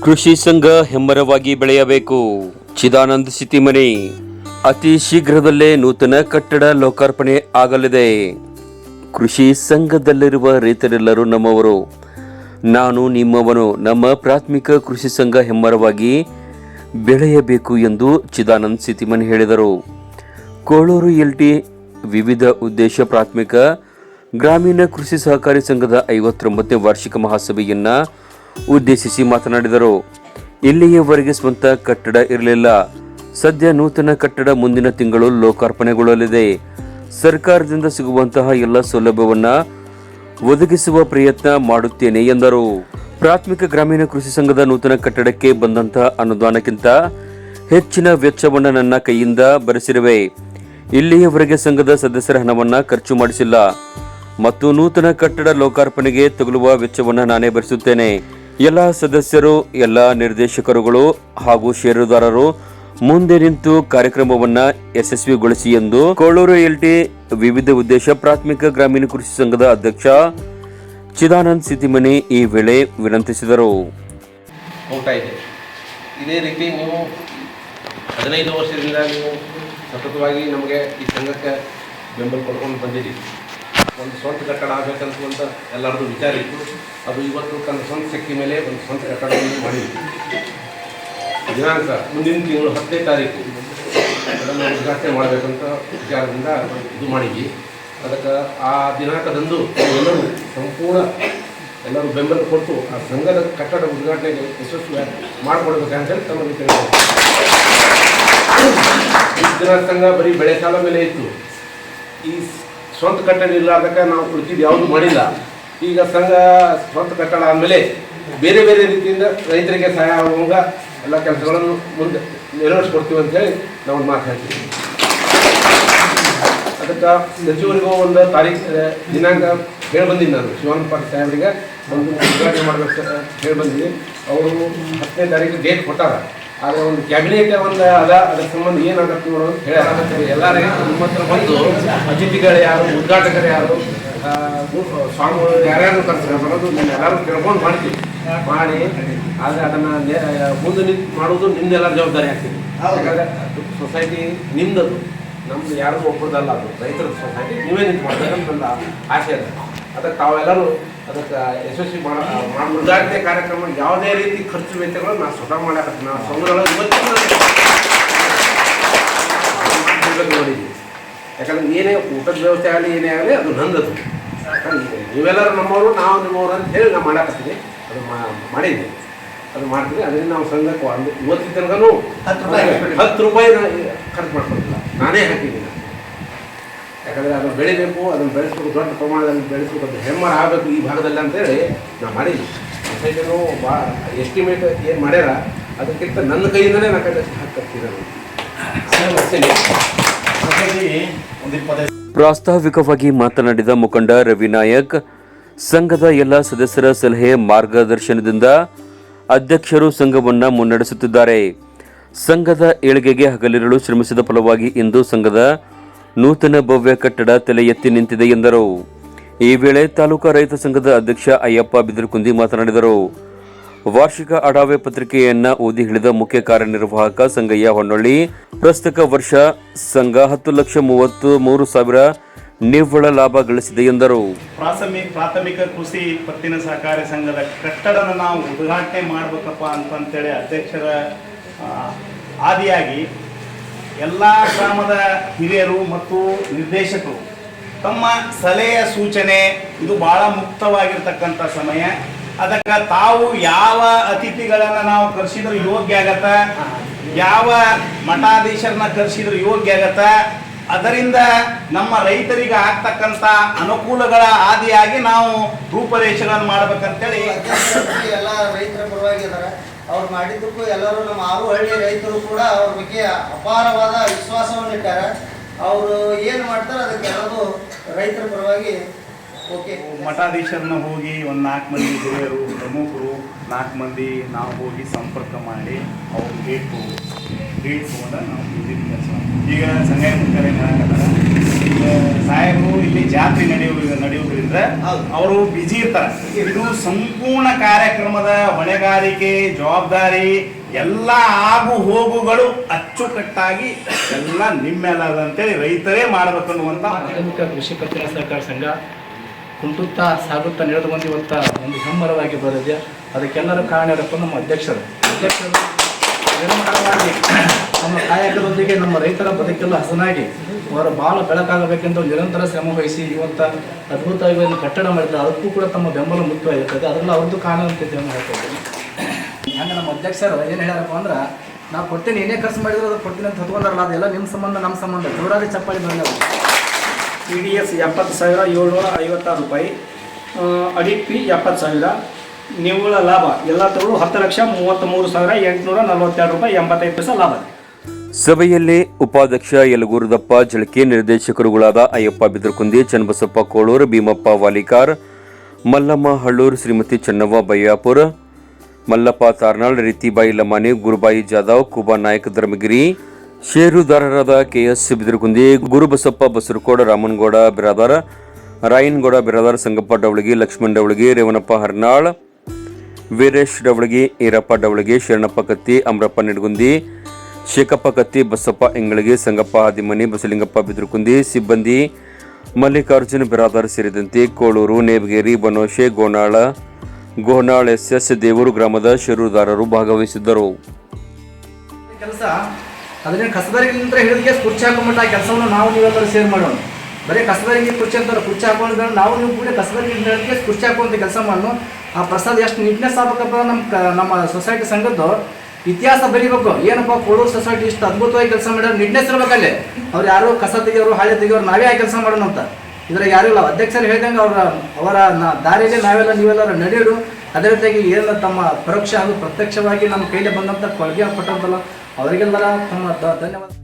ಕೃಷಿ ಸಂಘ ಹೆಮ್ಮರವಾಗಿ ಬೆಳೆಯಬೇಕು. ಚಿದಾನಂದ್ ಸಿತಿಮನಿ ಅತಿ ಶೀಘ್ರದಲ್ಲೇ ನೂತನ ಕಟ್ಟಡ ಲೋಕಾರ್ಪಣೆ ಆಗಲಿದೆ. ಕೃಷಿ ಸಂಘದಲ್ಲಿರುವ ರೈತರೆಲ್ಲರೂ ನಮ್ಮವರು. ನಾನು ನಿಮ್ಮವನು. ನಮ್ಮ ಪ್ರಾಥಮಿಕ ಕೃಷಿ ಸಂಘ ಹೆಮ್ಮರವಾಗಿ ಬೆಳೆಯಬೇಕು ಎಂದು ಚಿದಾನಂದ್ ಸಿತಿಮನ್ ಹೇಳಿದರು. ಕೋಳೂರು ಎಲ್ಟಿ ವಿವಿಧ ಉದ್ದೇಶ ಪ್ರಾಥಮಿಕ ಗ್ರಾಮೀಣ ಕೃಷಿ ಸಹಕಾರಿ ಸಂಘದ ಐವತ್ತೊಂಬತ್ತನೇ ವಾರ್ಷಿಕ ಮಹಾಸಭೆಯನ್ನ ಉದ್ದೇಶಿಸಿ ಮಾತನಾಡಿದರು. ಇಲ್ಲಿಯವರೆಗೆ ಸ್ವಂತ ಕಟ್ಟಡ ಇರಲಿಲ್ಲ. ಸದ್ಯ ನೂತನ ಕಟ್ಟಡ ಮುಂದಿನ ತಿಂಗಳು ಲೋಕಾರ್ಪಣೆಗೊಳ್ಳಲಿದೆ. ಸರ್ಕಾರದಿಂದ ಸಿಗುವಂತಹ ಎಲ್ಲ ಸೌಲಭ್ಯವನ್ನು ಒದಗಿಸುವ ಪ್ರಯತ್ನ ಮಾಡುತ್ತೇನೆ ಎಂದರು. ಪ್ರಾಥಮಿಕ ಗ್ರಾಮೀಣ ಕೃಷಿ ಸಂಘದ ನೂತನ ಕಟ್ಟಡಕ್ಕೆ ಬಂದಂತಹ ಅನುದಾನಕ್ಕಿಂತ ಹೆಚ್ಚಿನ ವೆಚ್ಚವನ್ನು ನನ್ನ ಕೈಯಿಂದ ಭರಿಸಿರುವೆ ಇಲ್ಲಿಯವರೆಗೆ ಸಂಘದ ಸದಸ್ಯರ ಹಣವನ್ನು ಖರ್ಚು ಮಾಡಿಸಿಲ್ಲ. ಮತ್ತು ನೂತನ ಕಟ್ಟಡ ಲೋಕಾರ್ಪಣೆಗೆ ತಗುಲುವ ವೆಚ್ಚವನ್ನು ನಾನೇ ಭರಿಸುತ್ತೇನೆ. ಎಲ್ಲ ಸದಸ್ಯರು, ಎಲ್ಲ ನಿರ್ದೇಶಕರುಗಳು ಹಾಗೂ ಷೇರುದಾರರು ಮುಂದೆ ನಿಂತು ಕಾರ್ಯಕ್ರಮವನ್ನ ಯಶಸ್ವಿಗೊಳಿಸಿ ಎಂದು ಕೋಳೂರು ಎಲ್ಟಿ ವಿವಿಧ ಉದ್ದೇಶ ಪ್ರಾಥಮಿಕ ಗ್ರಾಮೀಣ ಕೃಷಿ ಸಂಘದ ಅಧ್ಯಕ್ಷ ಚಿದಾನಂದ್ ಸಿದ್ದಿಮನಿ ಈ ವೇಳೆ ವಿನಂತಿಸಿದರು. ಇದೆ. ರೀತಿ ನೀವು ಹದಿನೈದು ವರ್ಷದಿಂದ ನೀವು ಸತತವಾಗಿ ನಮಗೆ ಈ ಸಂಘಕ್ಕೆ ಬೆಂಬಲ ಕೊಡ್ಕೊಂಡು ಬಂದಿರಿ ಒಂದು ಸ್ವಂತ ಕಟ್ಟಡ ಆಗಬೇಕಂತ ಎಲ್ಲರದ್ದು ವಿಚಾರ ಇತ್ತು. ಅದು ಇವತ್ತು ತನ್ನ ಸ್ವಂತ ಶಕ್ತಿ ಮೇಲೆ ಒಂದು ಸ್ವಂತ ಕಟ್ಟಡವನ್ನು ಮಾಡಿದ್ವಿ ದಿನಾಂಕ ಮುಂದಿನ ತಿಂಗಳು ಹತ್ತನೇ ತಾರೀಕು. ಅದನ್ನು ಉದ್ಘಾಟನೆ ಮಾಡಬೇಕಂತ ವಿಚಾರದಿಂದ ಇದು ಮಾಡಿದ್ವಿ. ಅದಕ್ಕೆ ಆ ದಿನಾಂಕದಂದು ಎಲ್ಲರೂ ಸಂಪೂರ್ಣ ಎಲ್ಲರೂ ಬೆಂಬಲ ಕೊಟ್ಟು ಆ ಸಂಘದ ಕಟ್ಟಡ ಉದ್ಘಾಟನೆಗೆ ಯಶಸ್ವಿ ಮಾಡಿಕೊಡ್ಬೇಕಂತೇಳಿ ತಮಗೆ ತಿಳಿಸಿದೆ ಈ ದಿನ ಸಂಘ ಬರೀ ಬೆಳೆ ಸಾಲ ಮೇಲೆ ಇತ್ತು. ಈ ಸ್ವಂತ ಕಟ್ಟಡ ಅದಕ್ಕೆ ನಾವು ಉಳಿದಿದ್ದು ಯಾವುದು ಮಾಡಿಲ್ಲ. ಈಗ ಸಂಘ ಸ್ವಂತ ಕಟ್ಟಡ ಆದಮೇಲೆ ಬೇರೆ ಬೇರೆ ರೀತಿಯಿಂದ ರೈತರಿಗೆ ಸಹಾಯ ಆಗುವಾಗ ಎಲ್ಲ ಕೆಲಸಗಳನ್ನು ಮುಂದೆ ನೆರವೇರಿಸ್ಕೊಡ್ತೀವಿ ಅಂತ ಹೇಳಿ ನಾವು ಮಾತಾಡ್ತೀವಿ ಅದಕ್ಕೆ ಸಚಿವರಿಗೂ ಒಂದು ತಾರೀಕು ದಿನಾಂಕ ಹೇಳಿ ಬಂದೀನಿ ನಾನು. ಶಿವಾನಂದ ಪಾಟೀಲ್ ಸಾಹೇಬರಿಗೆ ಒಂದು ಉದ್ಘಾಟನೆ ಮಾಡಬೇಕು ಹೇಳಿ ಅವರು ಹತ್ತನೇ ತಾರೀಕು ಡೇಟ್ ಕೊಟ್ಟಾರ. ಆದರೆ ಒಂದು ಕ್ಯಾಬಿನೆಟ್ ಒಂದು ಅದ ಅದ್ರ ಸಂಬಂಧ ಏನಾಗತ್ತೆ ನೋಡೋ ಅಂತ ಹೇಳಿ ಎಲ್ಲರಿಗೂ ನಿಮ್ಮ ಹತ್ರ ಬಂದು ಅತಿಥಿಗಳು ಯಾರು ಉದ್ಘಾಟಕರು ಯಾರು ಸ್ವಾಮಿಗಳು ಯಾರ್ಯಾರು ಕರ್ತಾರೆ ಬರೋದು ನೀವು ಎಲ್ಲರೂ ಕೇಳ್ಕೊಂಡು ಮಾಡ್ತೀವಿ. ಮಾಡಿ ಆದರೆ ಅದನ್ನು ಮುಂದೆ ನಿಂತು ಮಾಡೋದು ನಿಮ್ದೆಲ್ಲ ಜವಾಬ್ದಾರಿ ಆಗ್ತದೆ. ಯಾಕಂದ್ರೆ ಸೊಸೈಟಿ ನಿಮ್ದದು ನಮ್ದು ಯಾರಿಗೂ ಒಬ್ಬರದಲ್ಲ ಅದು. ರೈತರ ಸೊಸೈಟಿ ನೀವೇ ನಿಂತು ಮಾಡ್ತಾರೆ ನನ್ನ ಆಸೆ ಇದೆ ಅದಕ್ಕೆ ತಾವೆಲ್ಲರೂ ಅದಕ್ಕೆ ಯಶಸ್ವಿ ಮಾಡ ಉದಾಹರಣೆ ಕಾರ್ಯಕ್ರಮ ಯಾವುದೇ ರೀತಿ ಖರ್ಚು ವೆಚ್ಚಗಳು ನಾನು ಸ್ವತಃ ಮಾಡಕ್ಕೆ ನಾವು ಸಂಘದೊಳಗೆ ಇವತ್ತು ನೋಡಿದ್ದೀನಿ ಯಾಕಂದ್ರೆ ಏನೇ ಊಟದ ವ್ಯವಸ್ಥೆ ಆಗಲಿ ಏನೇ ಆಗಲಿ ಅದು ನಂದದು. ನೀವೆಲ್ಲರೂ ನಮ್ಮವರು ನಾವು ನಿಮ್ಮವರು ಅಂತ ಹೇಳಿ ನಾವು ಮಾಡಕತ್ತೀವಿ. ಅದು ಮಾಡಿದ್ದೀನಿ ಮಾಡಿದ್ವಿ. ಅದು ಮಾಡ್ತೀವಿ. ಅದರಿಂದ ನಾವು ಸಂಘಕ್ಕೆ ಒಂದು ಇವತ್ತಿನ ತನಕನೂ ಹತ್ತು ರೂಪಾಯಿ ಹತ್ತು ರೂಪಾಯಿ ಖರ್ಚು ಮಾಡ್ಕೊಳ್ತಿಲ್ಲ. ನಾನೇ ಹಾಕಿದ್ದೀನಿ. ಯಾಕಂದರೆ ಅದನ್ನು ಬೆಳಿಬೇಕು ಅದನ್ನು ಬೆಳೆಸ್ಬೇಕು ದೊಡ್ಡ ಪ್ರಮಾಣದಲ್ಲಿ ಬೆಳೆಸ್ಬೇಕು ಅದು ಹೆಮ್ಮರ ಆಗಬೇಕು ಈ ಭಾಗದಲ್ಲಿ ಅಂತೇಳಿ ನಾನು ಮಾಡಿದ್ವಿ ಸೊಸೈಟಿನೂ ಬಾ ಎಸ್ಟಿಮೇಟ್ ಏನು ಮಾಡ್ಯಾರ ಅದಕ್ಕಿಂತ ನನ್ನ ಕೈಯಿಂದಲೇ ನಾನು ಕೈ ಹಾಕ್ತಿದ್ದೆ ಸೊಸೈಟಿ ಒಂದು ಇಪ್ಪತ್ತೈದು ಪ್ರಾಸ್ತಾವಿಕವಾಗಿ ಮಾತನಾಡಿದ ಮುಖಂಡ ರವಿನಾಯಕ್ ಸಂಘದ ಎಲ್ಲ ಸದಸ್ಯರ ಸಲಹೆ ಮಾರ್ಗದರ್ಶನದಿಂದ ಅಧ್ಯಕ್ಷರು ಸಂಘವನ್ನು ಮುನ್ನಡೆಸುತ್ತಿದ್ದಾರೆ. ಸಂಘದ ಏಳಿಗೆಗೆ ಹಗಲಿರಲು ಶ್ರಮಿಸಿದ ಫಲವಾಗಿ ಇಂದು ಸಂಘದ ನೂತನ ಭವ್ಯ ಕಟ್ಟಡ ತಲೆ ಎತ್ತಿ ನಿಂತಿದೆ ಎಂದರು. ಈ ವೇಳೆ ತಾಲೂಕಾ ರೈತ ಸಂಘದ ಅಧ್ಯಕ್ಷ ಅಯ್ಯಪ್ಪ ಬಿದಿರುಕುಂದಿ ಮಾತನಾಡಿದರು. ವಾರ್ಷಿಕ ಅಡಾವೆ ಪತ್ರಿಕೆಯನ್ನ ಓದಿ ಹಿಡಿದ ಮುಖ್ಯ ಕಾರ್ಯನಿರ್ವಾಹಕ ಸಂಗಯ್ಯ ಹೊನ್ನೊಳ್ಳಿ ಪ್ರಸ್ತುತ ವರ್ಷ ಸಂಘ ಹತ್ತು ಲಕ್ಷ ಮೂವತ್ತು ಮೂರು ಸಾವಿರ ನಿವ್ವಳ ಲಾಭ ಗಳಿಸಿದೆ ಎಂದರು. ಪ್ರಾಥಮಿಕ ಕೃಷಿ ಪತ್ತಿನ ಸಹಕಾರ ಸಂಘದ ಕಟ್ಟಡನ ಉದ್ಘಾಟನೆ ಮಾಡಬೇಕಪ್ಪ ಅಂತಂತೇಳಿ ಅಧ್ಯಕ್ಷರ ಆದಿಯಾಗಿ ಎಲ್ಲ ಗ್ರಾಮದ ಹಿರಿಯರು ಮತ್ತು ನಿರ್ದೇಶಕರು ತಮ್ಮ ಸಲಹೆಯ ಸೂಚನೆ, ಇದು ಬಹಳ ಮುಕ್ತವಾಗಿರ್ತಕ್ಕಂಥ ಸಮಯ. ಅದಕ್ಕೆ ತಾವು ಯಾವ ಅತಿಥಿಗಳನ್ನು ನಾವು ಕರೆಸಿದ್ರೆ ಯೋಗ್ಯ ಆಗತ್ತ? ಯಾವ ಮಠಾಧೀಶರನ್ನ ಕರೆಸಿದ್ರೆ ಯೋಗ್ಯ ಆಗತ್ತ? ಅದರಿಂದ ನಮ್ಮ ರೈತರಿಗೆ ಆಗ್ತಕ್ಕಂಥ ಅನುಕೂಲಗಳ ಆದಿಯಾಗಿ ನಾವು ರೂಪರೇಷೆಗಳನ್ನು ಮಾಡ್ಬೇಕಂತೇಳಿ ಎಲ್ಲ ರೈತರ ಅವ್ರು ಮಾಡಿದ್ದಕ್ಕೂ ಎಲ್ಲರೂ ನಮ್ಮ ಆರು ಹಳ್ಳಿ ರೈತರು ಕೂಡ ಅವ್ರ ಬಗ್ಗೆ ಅಪಾರವಾದ ವಿಶ್ವಾಸವನ್ನು ಇಟ್ಟಾರೆ ಅವರು ಏನು ಮಾಡ್ತಾರೆ ಅದಕ್ಕೆ ಎಲ್ಲರೂ ರೈತರ ಪರವಾಗಿ ಓಕೆ. ಮಠಾಧೀಶರನ್ನ ಹೋಗಿ ಒಂದು ನಾಲ್ಕು ಮಂದಿ ಹಿರಿಯರು, ಪ್ರಮುಖರು, ನಾಲ್ಕು ಮಂದಿ ನಾವು ಹೋಗಿ ಸಂಪರ್ಕ ಮಾಡಿ ಅವ್ರು ಡೇಟ್ ತೊಗೊಂಡ ನಾವು ವಿಸಿಟ್ ಕೆಲಸ. ಈಗ ಸಂಘ ಮುಖ್ಯ ಸಾಹೇಬರು ಇಲ್ಲಿ ಜಾತ್ರೆ ನಡೆಯುವ ನಡೆಯುವುದರಿಂದ ಹೌದು. ಅವರು ಬಿಜಿ ಇರ್ತಾರೆ ಇದು ಸಂಪೂರ್ಣ ಕಾರ್ಯಕ್ರಮದ ಹೊಣೆಗಾರಿಕೆ, ಜವಾಬ್ದಾರಿ, ಎಲ್ಲ ಆಗು ಹೋಗುಗಳು ಅಚ್ಚುಕಟ್ಟಾಗಿ ಎಲ್ಲ ನಿಮ್ಮೆಲ್ಲ ಅಂತೇಳಿ ರೈತರೇ ಮಾಡ್ಬೇಕನ್ನುವಂತ ಆಧುನಿಕ ಕೃಷಿ ಪತ್ತಿನ ಸಹಕಾರ ಸಂಘ ಕುಂಟುತ್ತಾ ಸಾಗುತ್ತಾ ನಡೆದು ಬಂದಿರುವಂಥ ಒಂದು ಹೆಮ್ಮರವಾಗಿ ಬರೋದಿದೆ ಅದಕ್ಕೆಲ್ಲರೂ ಕಾರಣರಪ್ಪ ನಮ್ಮ ಅಧ್ಯಕ್ಷರು ಅಧ್ಯಕ್ಷರು ನಮ್ಮ ಕಾಯಕದೊಂದಿಗೆ ನಮ್ಮ ರೈತರ ಬದುಕೆಲ್ಲ ಹಸನಾಗಿ ಅವರ ಬಾಲ ಬೆಳಕಾಗಬೇಕೆಂದು ನಿರಂತರ ಶ್ರಮ ವಹಿಸಿ ಇವತ್ತ ಅದ್ಭುತವಾಗಿ ಒಂದು ಕಟ್ಟಡ ಮಾಡಿದ್ರೆ ಅದಕ್ಕೂ ಕೂಡ ತಮ್ಮ ಬೆಂಬಲ ಮುಖ್ಯವಾಗಿರ್ತದೆ ಅದರಲ್ಲಿ ಅವ್ರದ್ದು ಕಾರಣ ಅಂತ ಹೇಳ್ತೀನಿ ಹಂಗೆ ನಮ್ಮ ಅಧ್ಯಕ್ಷರು ಏನು ಹೇಳ್ಯಾರಪ್ಪ ಅಂದ್ರೆ ನಾವು ಕೊಡ್ತೀನಿ, ಏನೇ ಖರ್ಚು ಮಾಡಿದ್ರು ಅದು ಕೊಡ್ತೀನಿ ಅಂತ ಹೊತ್ಕೊಂಡಾರಲ್ಲ, ಅದೆಲ್ಲ ನಿಮ್ಮ ಸಂಬಂಧ ನಮ್ಮ ಸಂಬಂಧ. ಜೋರಾಗಿ ಚಪ್ಪಾಳಿ ಬಂದವು. ಪಿ ಡಿ ಎಸ್ ಎಪ್ಪತ್ತು ಸಾವಿರ ಏಳ್ನೂರ ಐವತ್ತಾರು ರೂಪಾಯಿ. ಅಡಿ ಪಿ ಎಪ್ಪತ್ತು ಸಾವಿರ. ನಿವ್ವಳ ಲಾಭ ಎಲ್ಲ ತಗೊಳ್ಳು ಹತ್ತು ಲಕ್ಷ ಮೂವತ್ತ್ಮೂರು ಸಾವಿರ ಎಂಟುನೂರ ನಲ್ವತ್ತೆರಡು ರೂಪಾಯಿ ಎಂಬತ್ತೈದು ಪೈಸೆ ಲಾಭ. ಸಭೆಯಲ್ಲಿ ಉಪಾಧ್ಯಕ್ಷ ಯಲಗೂರದಪ್ಪ ಜಳಕೆ ನಿರ್ದೇಶಕರುಗಳಾದ ಅಯ್ಯಪ್ಪ ಬಿದರ್ಕುಂದಿ, ಚನ್ನಬಸಪ್ಪ ಕೋಳೂರು, ಭೀಮಪ್ಪ ವಾಲಿಕಾರ್, ಮಲ್ಲಮ್ಮ ಹಳ್ಳೂರು, ಶ್ರೀಮತಿ ಚನ್ನವ್ವ ಬಯ್ಯಾಪುರ ಮಲ್ಲಪ್ಪ ತಾರ್ನಾಳ್, ರೀತಿಬಾಯಿ ಲಮಾನಿ ಗುರುಬಾಯಿ ಜಾಧವ್, ಕುಬಾ ನಾಯಕ್ ಧರ್ಮಗಿರಿ, ಷೇರುದಾರರಾದ ಕೆಎಸ್ ಬಿದ್ರಕುಂದಿ, ಗುರುಬಸಪ್ಪ ಬಸರಕೋಡ, ರಾಮನಗೌಡ ಬಿರಾದಾರ, ರಾಯನಗೌಡ ಬಿರಾದಾರ, ಸಂಗಪ್ಪ ಡವಳಗಿ, ಲಕ್ಷ್ಮಣ್ ಡವಳಗಿ ರೇವಣಪ್ಪ ಹರ್ನಾಳ್, ವೀರೇಶ್ ಡವಳಗಿ, ಈರಪ್ಪ ಡವಳಗಿ, ಶರಣಪ್ಪ ಕತ್ತಿ, ಅಮರಪ್ಪ ನಿಡಗುಂದಿ ಶೇಖಪ್ಪ ಕತ್ತಿ, ಬಸಪ್ಪ ಇಂಗಳಿಗೆ, ಸಂಗಪ್ಪ ಹಾದಿಮನಿ ಬಸಲಿಂಗಪ್ಪ ಬಿದ್ರುಕುಂದಿ, ಸಿಬ್ಬಂದಿ, ಮಲ್ಲಿಕಾರ್ಜುನ ಬಿರಾದರ್ ಸೇರಿದಂತೆ ಕೋಳೂರು ನೇಬಗೇರಿ ಬನೋಶೆ, ಗೋನಾಳ, ಗೋನಾಳ್ ಎಸ್ ಎಸ್ ದೇವೂರು ಗ್ರಾಮದ ಷೇರುದಾರರು ಭಾಗವಹಿಸಿದ್ದರು. ಕೆಲಸ, ಅದನ್ನೇ ಕಸದಾರಿಗಿಂತ ಹಿಡಿದಿಗೆ ಕುರ್ಚಿ ಹಾಕೊಂಡ್ಬಿಟ್ಟು ಆ ಕೆಲಸವನ್ನು ನಾವು ನೀವೆಲ್ಲರೂ ಸೇರ್ ಮಾಡೋಣ. ಬರೀ ಕಸದಾರಿಗೆ ಕುರ್ಚಿ ಅಂತಾರೆ, ಕುರ್ಚಿ ಹಾಕೊಂಡು ನಾವು ನೀವು ಕೂಡ ಕಸದಾರಿಗೆ ಹಿಡಿದಿಗೆ ಕುರ್ಚಿ ಹಾಕುವಂತ ಕೆಲಸ ಮಾಡೋಣ ಆ ಪ್ರಸಾದ ಎಷ್ಟು ನೀಟ್ನೆಸ್ ಆಗ್ಬೇಕಪ್ಪ ನಮ್ಮ ನಮ್ಮ ಸೊಸೈಟಿ ಸಂಘದ್ದು ಇತಿಹಾಸ ಬರೀಬೇಕು. ಏನಪ್ಪ ಕೋಳೂರು ಸೊಸೈಟಿ ಇಷ್ಟು ಅದ್ಭುತವಾಗಿ ಕೆಲಸ ಮಾಡ್ಯಾರ? ನಿಟ್ನೆಸ್ ಇರ್ಬೇಕಲ್ಲಿ ಅವ್ರು ಯಾರು? ಕಸ ತೆಗಿಯೋರು, ಹಾಳೆ ತೆಗಿಯೋರು, ನಾವೇ ಆ ಕೆಲಸ ಮಾಡೋಣ ಅಂತ. ಇದ್ರಾಗ ಯಾರು ಇಲ್ಲ. ಅಧ್ಯಕ್ಷರು ಹೇಳ್ದಂಗೆ ಅವರ ಅವರ ದಾರಿಯಲ್ಲಿ ನಾವೆಲ್ಲ ನೀವೆಲ್ಲರೂ ನಡೆಯೋರು. ಅದೇ ರೀತಿಯಾಗಿ ಏನೆಲ್ಲ ತಮ್ಮ ಪರೋಕ್ಷ ಹಾಗೂ ಪ್ರತ್ಯಕ್ಷವಾಗಿ ನಮ್ಮ ಕೈಲಿ ಬಂದಂಥ ಕೊಡುಗೆ ಕೊಟ್ಟಂತಲ್ಲ ಅವರಿಗೆಲ್ಲರ ತಮ್ಮ ಧನ್ಯವಾದ.